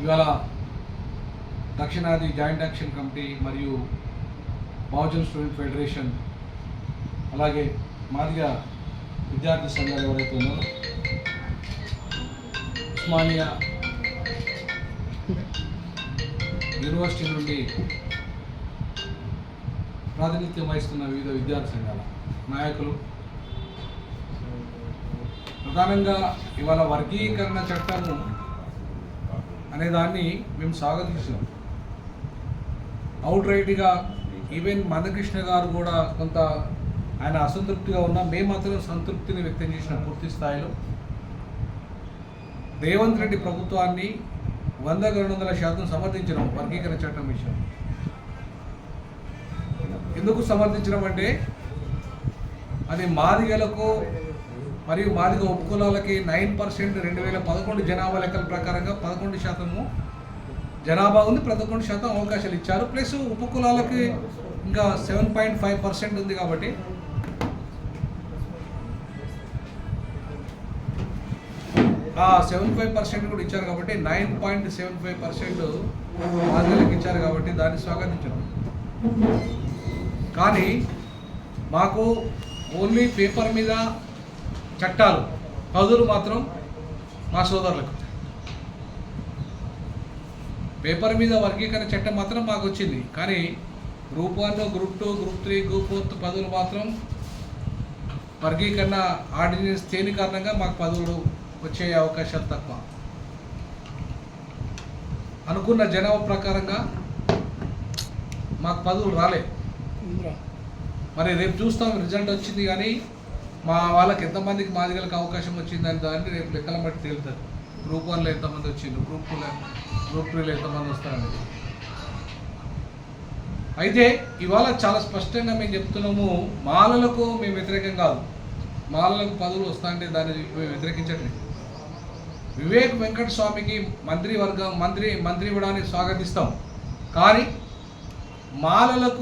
ఇవాళ దక్షిణాది joint action committee మరియు బహుజన్ స్టూడెంట్ ఫెడరేషన్ అలాగే మాదిగా విద్యార్థి సంఘాలు ఎవరైతే ఉన్నారో ఉస్మానియా యూనివర్సిటీ నుండి ప్రాతినిధ్యం వహిస్తున్న వివిధ విద్యార్థి సంఘాల నాయకులు. ప్రధానంగా ఇవాళ వర్గీకరణ చట్టము అనే దాన్ని మేము స్వాగతిస్తున్నాం అవుట్ రైట్గా ఈవెన్ మందకృష్ణ గారు కూడా కొంత ఆయన అసంతృప్తిగా ఉన్నా మేము మాత్రం సంతృప్తిని వ్యక్తం చేసిన పూర్తి స్థాయిలో. రేవంత్ రెడ్డి ప్రభుత్వాన్ని వందకు రెండు వందల శాతం సమర్థించడం వర్గీకరణ చట్టం విషయం. ఎందుకు సమర్థించడం అంటే అది మాదిగలకు మరియు మాదిగ ఉపకులాలకి నైన్ పర్సెంట్ రెండు వేల పదకొండు జనాభా లెక్కల ప్రకారంగా పదకొండు శాతము జనాభా ఉంది పదకొండు శాతం అవకాశాలు ఇచ్చారు. ప్లస్ ఉపకులాలకి ఇంకా సెవెన్ పాయింట్ ఫైవ్ పర్సెంట్ ఉంది కాబట్టి సెవెన్ ఫైవ్ పర్సెంట్ కూడా ఇచ్చారు కాబట్టి nine point seven five percent మాదిగలకు ఇచ్చారు కాబట్టి దాన్ని స్వాగతించడం. కానీ మాకు ఓన్లీ పేపర్ మీద చట్టాలు పదులు మాత్రం మా సోదరులకు. పేపర్ మీద వర్గీకరణ చట్టం మాత్రం మాకు వచ్చింది. కానీ group one group two group three group fourth పదవులు మాత్రం వర్గీకరణ ఆర్డినెన్స్ తేని కారణంగా మాకు పదవులు వచ్చే అవకాశాలు తక్కువ. అనుకున్న జనాభా ప్రకారంగా మాకు పదవులు రాలే. మరి రేపు చూస్తాం రిజల్ట్ వచ్చింది కానీ మా వాళ్ళకి ఎంతమందికి మాదిగలకు అవకాశం వచ్చిందని దాన్ని రేపు లెక్కల బట్టి తేలుతుంది గ్రూప్ వన్లో ఎంతమంది వచ్చింది గ్రూప్ టూలో గ్రూప్ త్రీలో ఎంతమంది వస్తారని. అయితే ఇవాళ చాలా స్పష్టంగా మేము చెప్తున్నాము మాలలకు మేము వ్యతిరేకం కాదు. మాలలకు పదవులు వస్తాయంటే దాన్ని మేము వ్యతిరేకించట్లేదు. వివేక్ వెంకట స్వామికి మంత్రి వర్గం మంత్రి మంత్రి ఇవ్వడానికి స్వాగతిస్తాం. కానీ మాలలకు